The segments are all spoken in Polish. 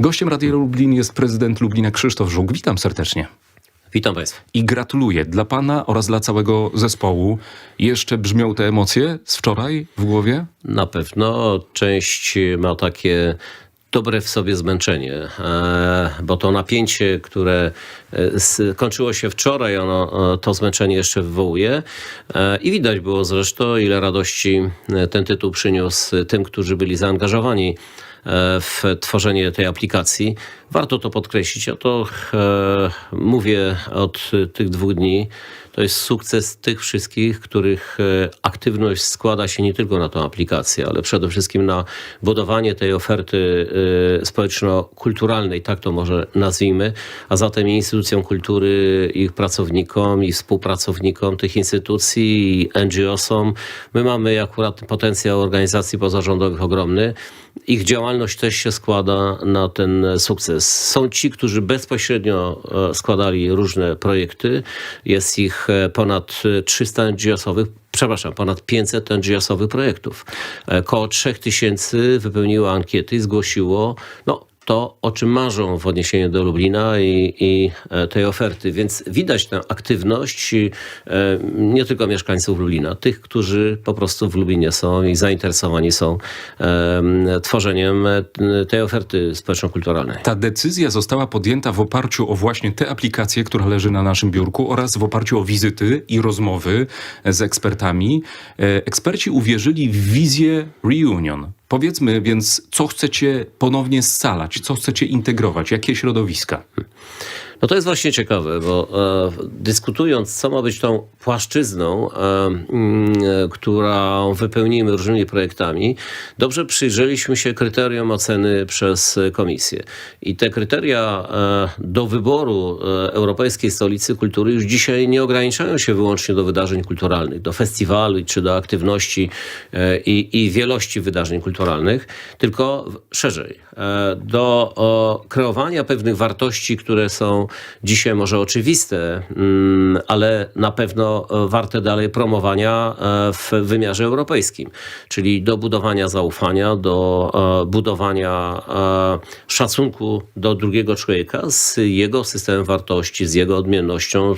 Gościem Radia Lublin jest prezydent Lublina Krzysztof Żuk. Witam serdecznie. Witam Państwa. I gratuluję dla pana oraz dla całego zespołu. Jeszcze brzmią te emocje z wczoraj w głowie? Na pewno część ma takie dobre w sobie zmęczenie, e, bo to napięcie, które e, skończyło się wczoraj, ono e, to zmęczenie jeszcze wywołuje. I widać było zresztą, ile radości ten tytuł przyniósł tym, którzy byli zaangażowani w tworzenie tej aplikacji. Warto to podkreślić. Ja to e, mówię od tych dwóch dni. To jest sukces tych wszystkich, których e, aktywność składa się nie tylko na tą aplikację, ale przede wszystkim na budowanie tej oferty e, społeczno-kulturalnej, tak to może nazwijmy, a zatem instytucjom kultury, ich pracownikom i współpracownikom tych instytucji i NGO-som. My mamy akurat potencjał organizacji pozarządowych ogromny. Ich działalność też się składa na ten sukces. Są ci, którzy bezpośrednio e, składali różne projekty. Jest ich e, ponad 300 NGO-sowych, przepraszam, ponad 500 NGO-sowych projektów. E, Koło 3000 wypełniło ankiety i zgłosiło no, to, o czym marzą w odniesieniu do Lublina i, i e, tej oferty. Więc widać tę aktywność e, nie tylko mieszkańców Lublina, tych, którzy po prostu w Lublinie są i zainteresowani są tworzeniem e, tej oferty społeczno-kulturalnej. Ta decyzja została podjęta w oparciu o właśnie tę aplikację, która leży na naszym biurku oraz w oparciu o wizyty i rozmowy z ekspertami. Eksperci uwierzyli w wizję Reunion. Powiedzmy więc, co chcecie ponownie scalać, co chcecie integrować, jakie środowiska? No to jest właśnie ciekawe, bo e, dyskutując, co ma być tą płaszczyzną, e, mm, e, którą wypełnimy różnymi projektami, dobrze przyjrzeliśmy się kryterium oceny przez komisję. I te kryteria e, do wyboru e, Europejskiej Stolicy Kultury już dzisiaj nie ograniczają się wyłącznie do wydarzeń kulturalnych, do festiwali czy do aktywności e, i, i wielości wydarzeń kulturalnych, tylko szerzej, do o, kreowania pewnych wartości, które są dzisiaj może oczywiste, mm, ale na pewno e, warte dalej promowania e, w wymiarze europejskim, czyli do budowania zaufania, do e, budowania e, szacunku do drugiego człowieka z jego systemem wartości, z jego odmiennością,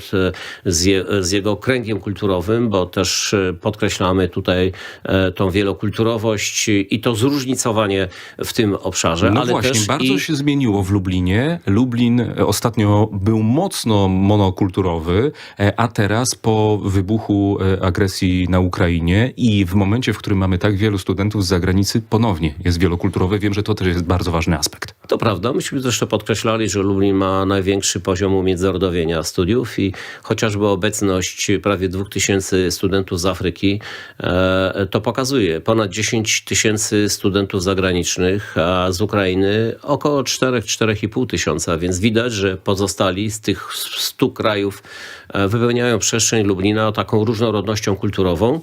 z, je, z jego kręgiem kulturowym, bo też e, podkreślamy tutaj e, tą wielokulturowość i to zróżnicowanie w tym obszarze, No ale właśnie, bardzo i... się zmieniło w Lublinie. Lublin e, ostatnio był mocno monokulturowy, e, a teraz po wybuchu e, agresji na Ukrainie i w momencie, w którym mamy tak wielu studentów z zagranicy, ponownie jest wielokulturowy. Wiem, że to też jest bardzo ważny aspekt. To prawda. Myśmy zresztą podkreślali, że Lublin ma największy poziom umiędzynarodowienia studiów i chociażby obecność prawie 2000 studentów z Afryki e, to pokazuje. Ponad 10 tysięcy studentów zagranicznych, a z Ukrainy około 4-4,5 tysiąca, więc widać, że pozostali z tych 100 krajów e, wypełniają przestrzeń Lublina taką różnorodnością kulturową.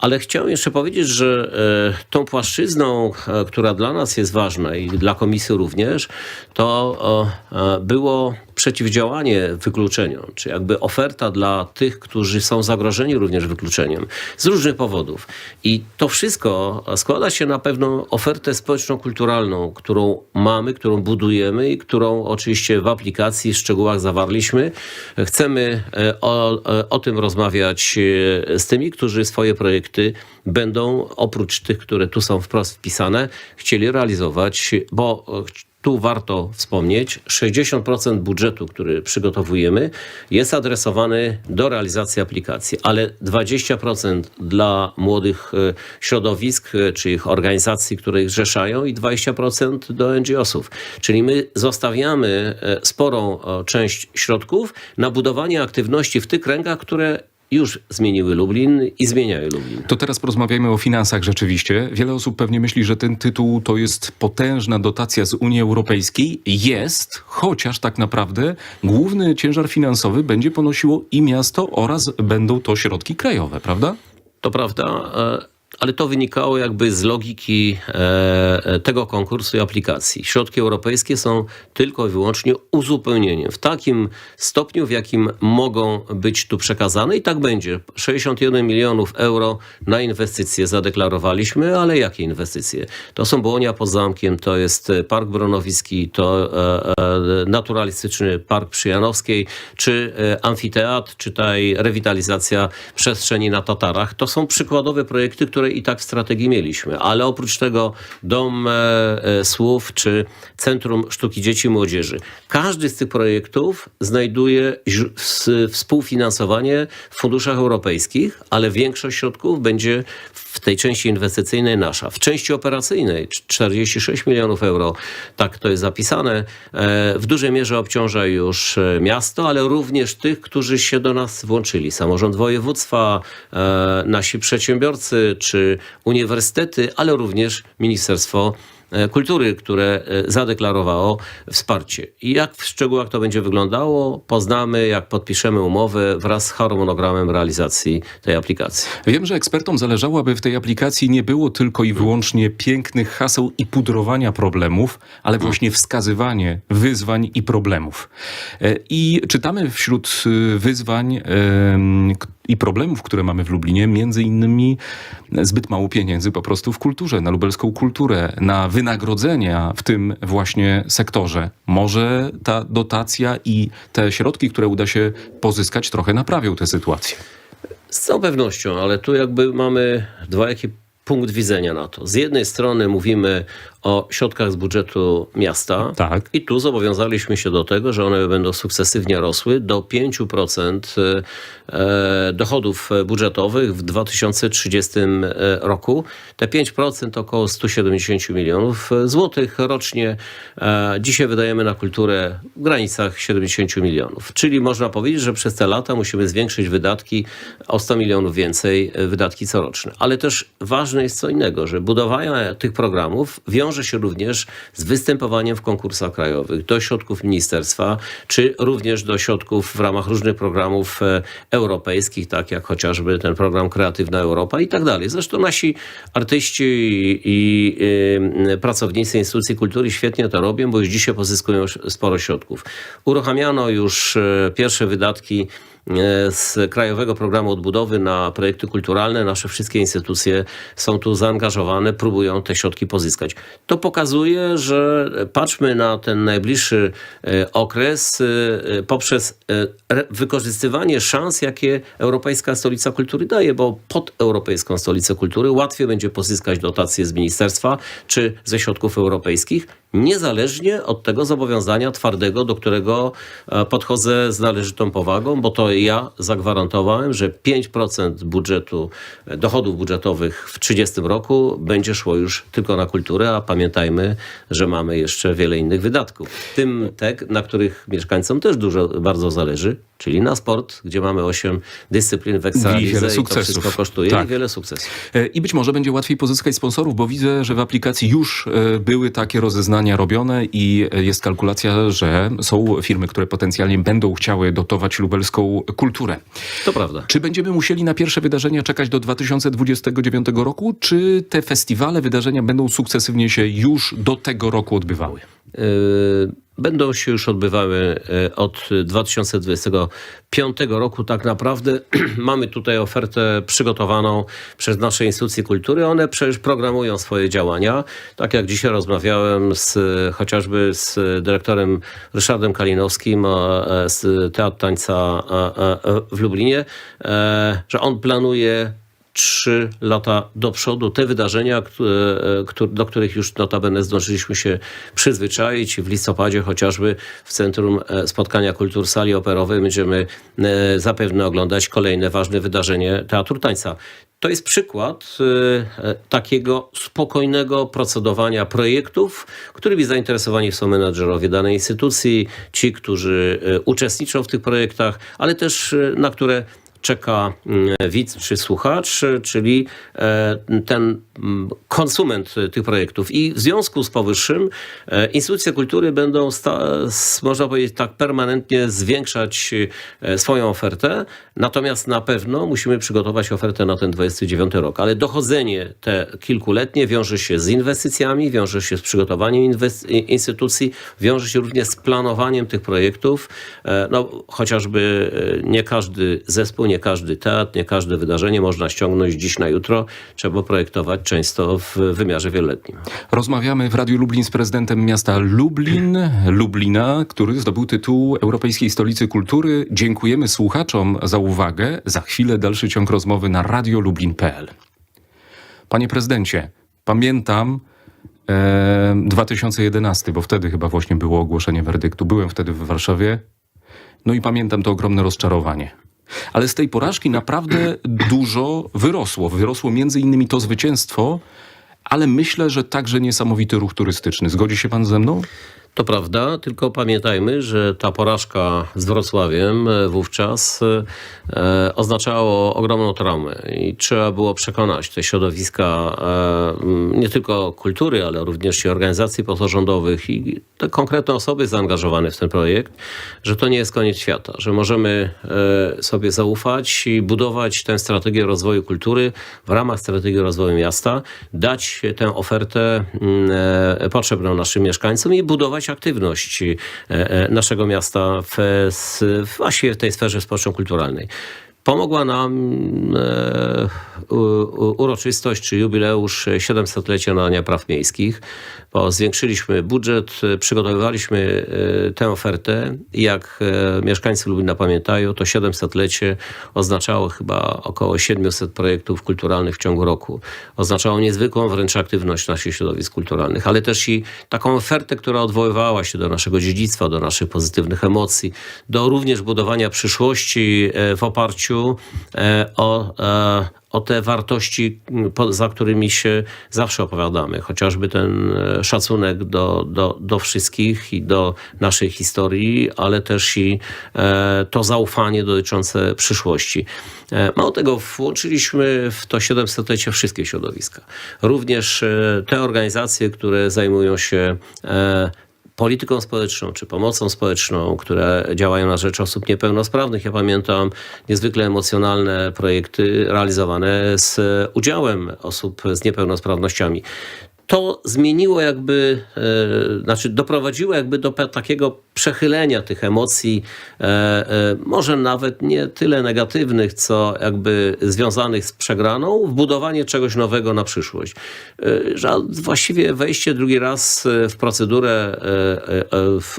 Ale chciałem jeszcze powiedzieć, że e, tą płaszczyzną, e, która dla nas jest ważna i dla komisji również, to e, było przeciwdziałanie wykluczeniu, czy jakby oferta dla tych, którzy są zagrożeni również wykluczeniem z różnych powodów. I to wszystko składa się na pewną ofertę społeczno-kulturalną, którą mamy, którą budujemy i którą oczywiście w aplikacji, w szczegółach zawarliśmy. Chcemy e, o, e, o tym rozmawiać e, z tymi, którzy swoje projekty będą, oprócz tych, które tu są wprost wpisane, chcieli realizować, bo tu warto wspomnieć, 60% budżetu, który przygotowujemy, jest adresowany do realizacji aplikacji, ale 20% dla młodych e, środowisk e, czy ich organizacji, które ich zrzeszają i 20% do NGO-sów. Czyli my zostawiamy e, sporą część środków na budowanie aktywności w tych kręgach, które już zmieniły Lublin i zmieniają Lublin. To teraz porozmawiajmy o finansach rzeczywiście. Wiele osób pewnie myśli, że ten tytuł to jest potężna dotacja z Unii Europejskiej. Jest, chociaż tak naprawdę główny ciężar finansowy będzie ponosiło i miasto oraz będą to środki krajowe, prawda? To prawda. Ale to wynikało jakby z logiki e, e, tego konkursu i aplikacji. Środki europejskie są tylko i wyłącznie uzupełnieniem w takim stopniu, w jakim mogą być tu przekazane i tak będzie. 61 milionów euro na inwestycje zadeklarowaliśmy, ale jakie inwestycje? To są Błonia pod zamkiem, to jest Park Bronowiski, to e, naturalistyczny Park przy Janowskiej, czy amfiteatr, czy tutaj rewitalizacja przestrzeni na Tatarach. To są przykładowe projekty, które i tak w strategii mieliśmy. Ale oprócz tego Dom e, e, Słów, czy Centrum Sztuki Dzieci i Młodzieży. Każdy z tych projektów znajduje współfinansowanie w funduszach europejskich, ale większość środków będzie w tej części inwestycyjnej nasza. W części operacyjnej cz- 46 milionów euro, tak to jest zapisane, e, w dużej mierze obciąża już e, miasto, ale również tych, którzy się do nas włączyli. Samorząd województwa, e, nasi przedsiębiorcy czy uniwersytety, ale również Ministerstwo Kultury, które e, zadeklarowało wsparcie. I jak w szczegółach to będzie wyglądało, poznamy, jak podpiszemy umowę wraz z harmonogramem realizacji tej aplikacji. Wiem, że ekspertom zależało, aby w tej aplikacji nie było tylko i wyłącznie pięknych haseł i pudrowania problemów, ale właśnie wskazywanie wyzwań i problemów. E, I czytamy wśród wyzwań i problemów, które mamy w Lublinie, między innymi zbyt mało pieniędzy po prostu w kulturze, na lubelską kulturę, na wynagrodzenia w tym właśnie sektorze. Może ta dotacja i te środki, które uda się pozyskać, trochę naprawią tę sytuację. Z całą pewnością, ale tu jakby mamy dwojaki punkt widzenia na to. Z jednej strony mówimy o środkach z budżetu miasta Tak. i tu zobowiązaliśmy się do tego, że one będą sukcesywnie rosły do 5% e, dochodów budżetowych w 2030 roku. Te 5% to około 170 milionów złotych rocznie. E, Dzisiaj wydajemy na kulturę w granicach 70 milionów. Czyli można powiedzieć, że przez te lata musimy zwiększyć wydatki o 100 milionów więcej, e, wydatki coroczne. Ale też ważne jest co innego, że budowanie tych programów wiąże się również z występowaniem w konkursach krajowych do środków ministerstwa, czy również do środków w ramach różnych programów e, europejskich, tak jak chociażby ten program Kreatywna Europa i tak dalej. Zresztą nasi artyści i, y, pracownicy instytucji kultury świetnie to robią, bo już dzisiaj pozyskują sporo środków. Uruchamiano już e, pierwsze wydatki e, z Krajowego Programu Odbudowy na projekty kulturalne. Nasze wszystkie instytucje są tu zaangażowane, próbują te środki pozyskać. To pokazuje, że patrzmy na ten najbliższy e, okres e, poprzez e, wykorzystywanie szans, jakie Europejska Stolica Kultury daje, bo pod Europejską Stolicę Kultury łatwiej będzie pozyskać dotacje z ministerstwa czy ze środków europejskich, niezależnie od tego zobowiązania twardego, do którego e, podchodzę z należytą powagą, bo to ja zagwarantowałem, że 5% budżetu, e, dochodów budżetowych w 30 roku będzie szło już tylko na kulturę, a pamiętajmy, że mamy jeszcze wiele innych wydatków. W tym te, na których mieszkańcom też dużo bardzo zależy, czyli na sport, gdzie mamy 8 dyscyplin w ekstralidze i to wszystko kosztuje Tak. i wiele sukcesów. E, I być może będzie łatwiej pozyskać sponsorów, bo widzę, że w aplikacji już e, były takie rozeznania robione i e, jest kalkulacja, że są firmy, które potencjalnie będą chciały dotować lubelską kulturę. To prawda. Czy będziemy musieli na pierwsze wydarzenia czekać do 2029 roku, czy te festiwale, wydarzenia będą sukcesywnie się już do tego roku odbywały? Yy, Będą się już odbywały yy, od 2025 roku. Tak naprawdę mamy tutaj ofertę przygotowaną przez nasze instytucje kultury. One przecież programują swoje działania. Tak jak dzisiaj rozmawiałem z, chociażby z dyrektorem Ryszardem Kalinowskim e, z Teatru Tańca e, e, w Lublinie, e, że on planuje trzy lata do przodu te wydarzenia, które, do których już notabene zdążyliśmy się przyzwyczaić. W listopadzie chociażby w Centrum e, Spotkania Kultur Sali Operowej będziemy e, zapewne oglądać kolejne ważne wydarzenie Teatru Tańca. To jest przykład e, e, takiego spokojnego procedowania projektów, którymi zainteresowani są menadżerowie danej instytucji, ci, którzy e, uczestniczą w tych projektach, ale też e, na które czeka mm, widz czy słuchacz, czyli e, ten mm, konsument tych projektów. I w związku z powyższym e, instytucje kultury będą, można powiedzieć tak, permanentnie zwiększać e, swoją ofertę, natomiast na pewno musimy przygotować ofertę na ten 29 rok. Ale dochodzenie te kilkuletnie wiąże się z inwestycjami, wiąże się z przygotowaniem instytucji, wiąże się również z planowaniem tych projektów. No, chociażby nie każdy zespół, nie każdy teatr, nie każde wydarzenie można ściągnąć dziś na jutro. Trzeba projektować często w wymiarze wieloletnim. Rozmawiamy w Radiu Lublin z prezydentem miasta Lublin, Lublina, który zdobył tytuł Europejskiej Stolicy Kultury. Dziękujemy słuchaczom za uwagę. Za chwilę dalszy ciąg rozmowy na radiolublin.pl. Panie prezydencie, pamiętam e, 2011, bo wtedy chyba właśnie było ogłoszenie werdyktu. Byłem wtedy w Warszawie. No i pamiętam to ogromne rozczarowanie. Ale z tej porażki naprawdę dużo wyrosło. Wyrosło między innymi to zwycięstwo, ale myślę, że także niesamowity ruch turystyczny. Zgodzi się pan ze mną? To prawda, tylko pamiętajmy, że ta porażka z Wrocławiem e, wówczas e, oznaczało ogromną traumę i trzeba było przekonać te środowiska e, nie tylko kultury, ale również i organizacji pozarządowych i te konkretne osoby zaangażowane w ten projekt, że to nie jest koniec świata, że możemy e, sobie zaufać i budować tę strategię rozwoju kultury w ramach strategii rozwoju miasta, dać tę ofertę e, potrzebną naszym mieszkańcom i budować aktywność e, e, naszego miasta w, właśnie w tej sferze społeczno-kulturalnej. Pomogła nam e, u, u, uroczystość czy jubileusz 700-lecia nadania praw miejskich, bo zwiększyliśmy budżet, e, przygotowywaliśmy e, tę ofertę jak e, mieszkańcy Lublina pamiętają, to 700-lecie oznaczało chyba około 700 projektów kulturalnych w ciągu roku. Oznaczało niezwykłą wręcz aktywność naszych środowisk kulturalnych, ale też i taką ofertę, która odwoływała się do naszego dziedzictwa, do naszych pozytywnych emocji, do również budowania przyszłości w oparciu o, o te wartości, m, po- za którymi się zawsze opowiadamy. Chociażby ten e, szacunek do, do, do wszystkich i do naszej historii, ale też i e, to zaufanie dotyczące przyszłości. E, Mało tego, włączyliśmy w to 700-lecie wszystkie środowiska. Również te organizacje, które zajmują się polityką społeczną czy pomocą społeczną, które działają na rzecz osób niepełnosprawnych. Ja pamiętam niezwykle emocjonalne projekty realizowane z udziałem osób z niepełnosprawnościami. To zmieniło jakby, e, znaczy doprowadziło jakby do takiego przechylenia tych emocji, e, e, może nawet nie tyle negatywnych, co jakby związanych z przegraną, w budowanie czegoś nowego na przyszłość. E, że właściwie wejście drugi raz w procedurę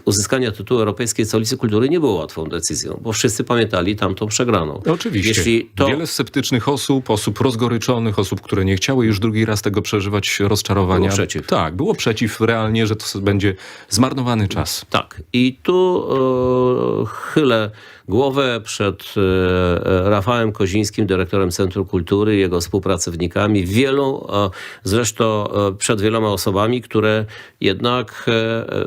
uzyskania tytułu Europejskiej Stolicy Kultury nie było łatwą decyzją, bo wszyscy pamiętali tamtą przegraną. Oczywiście. Jeśli to Wiele sceptycznych osób, osób rozgoryczonych, osób, które nie chciały już drugi raz tego przeżywać rozczarowania. Było przeciw. Tak, było przeciw realnie, że to będzie zmarnowany czas. Tak. I tu e, chylę głowę przed e, Rafałem Kozińskim, dyrektorem Centrum Kultury, jego współpracownikami, wielu, e, zresztą przed wieloma osobami, które jednak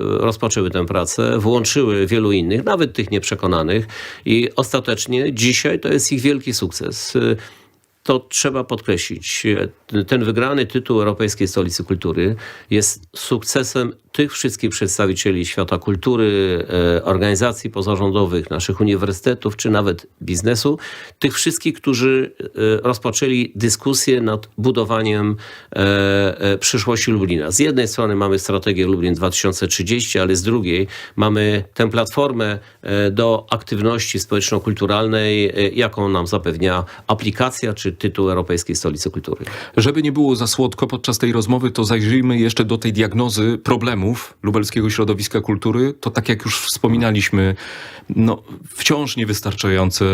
rozpoczęły tę pracę, włączyły wielu innych, nawet tych nieprzekonanych i ostatecznie dzisiaj to jest ich wielki sukces. To trzeba podkreślić. Ten wygrany tytuł Europejskiej Stolicy Kultury jest sukcesem tych wszystkich przedstawicieli świata kultury, e, organizacji pozarządowych, naszych uniwersytetów, czy nawet biznesu, tych wszystkich, którzy e, rozpoczęli dyskusję nad budowaniem e, przyszłości Lublina. Z jednej strony mamy strategię Lublin 2030, ale z drugiej mamy tę platformę do aktywności społeczno-kulturalnej, jaką nam zapewnia aplikacja czy tytuł Europejskiej Stolicy Kultury. Żeby nie było za słodko podczas tej rozmowy, to zajrzyjmy jeszcze do tej diagnozy lubelskiego środowiska kultury. To tak jak już wspominaliśmy, no, wciąż niewystarczające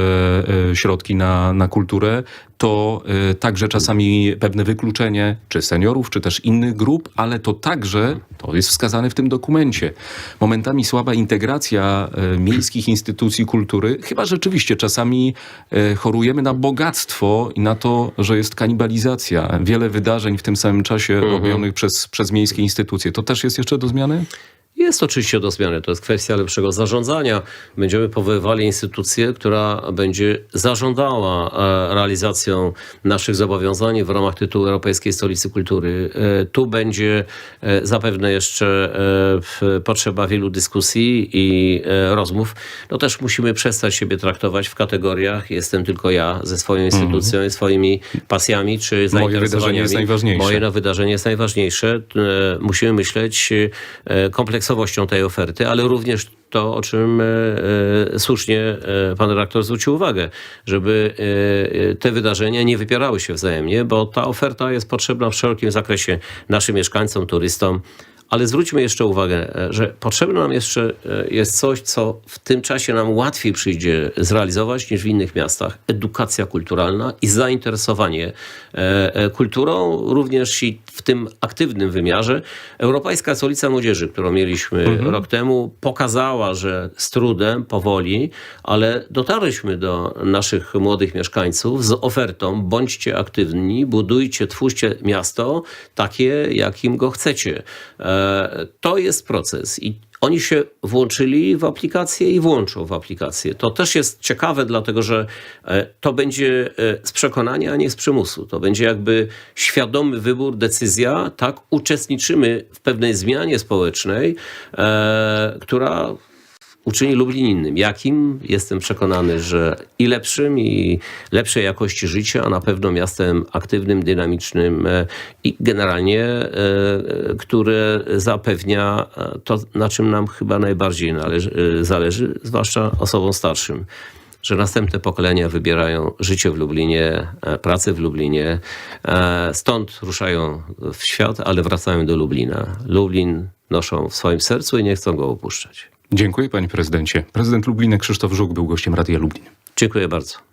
e, środki na, na kulturę. To e, także czasami pewne wykluczenie, czy seniorów, czy też innych grup, ale to także, to jest wskazane w tym dokumencie, momentami słaba integracja e, miejskich instytucji kultury. Chyba rzeczywiście czasami e, chorujemy na bogactwo i na to, że jest kanibalizacja. Wiele wydarzeń w tym samym czasie robionych przez, przez miejskie instytucje. To też jest jeszcze do zmiany? Jest oczywiście do zmiany, to jest kwestia lepszego zarządzania. Będziemy powoływali instytucję, która będzie zarządzała e, realizacją naszych zobowiązań w ramach tytułu Europejskiej Stolicy Kultury. E, Tu będzie e, zapewne jeszcze potrzeba wielu dyskusji i rozmów. No też musimy przestać siebie traktować w kategoriach jestem tylko ja ze swoją instytucją i swoimi pasjami czy wydarzenie zainteresowaniami. jest najważniejsze. Moje no, wydarzenie jest najważniejsze. Musimy myśleć e, kompleksowością tej oferty, ale również to, o czym e, e, słusznie e, pan redaktor zwrócił uwagę, żeby te wydarzenia nie wypierały się wzajemnie, bo ta oferta jest potrzebna w szerokim zakresie naszym mieszkańcom, turystom. Ale zwróćmy jeszcze uwagę, e, że potrzebne nam jeszcze e, jest coś, co w tym czasie nam łatwiej przyjdzie zrealizować niż w innych miastach. Edukacja kulturalna i zainteresowanie e, kulturą, również i w tym aktywnym wymiarze. Europejska Stolica Młodzieży, którą mieliśmy rok temu, pokazała, że z trudem, powoli, ale dotarliśmy do naszych młodych mieszkańców z ofertą bądźcie aktywni, budujcie, twórzcie miasto takie, jakim go chcecie. To jest proces i oni się włączyli w aplikację i włączą w aplikację. To też jest ciekawe, dlatego że e, to będzie e, z przekonania, a nie z przymusu. To będzie jakby świadomy wybór, decyzja, tak, uczestniczymy w pewnej zmianie społecznej, e, która uczyni Lublin innym. Jakim? Jestem przekonany, że i lepszym, i lepszej jakości życia, a na pewno miastem aktywnym, dynamicznym e, i generalnie, e, e, które zapewnia to, na czym nam chyba najbardziej należy, zależy, zwłaszcza osobom starszym. Że następne pokolenia wybierają życie w Lublinie, pracę w Lublinie, stąd ruszają w świat, ale wracają do Lublina. Lublin noszą w swoim sercu i nie chcą go opuszczać. Dziękuję panie prezydencie. Prezydent Lubliny Krzysztof Żuk był gościem Radia Lublin. Dziękuję bardzo.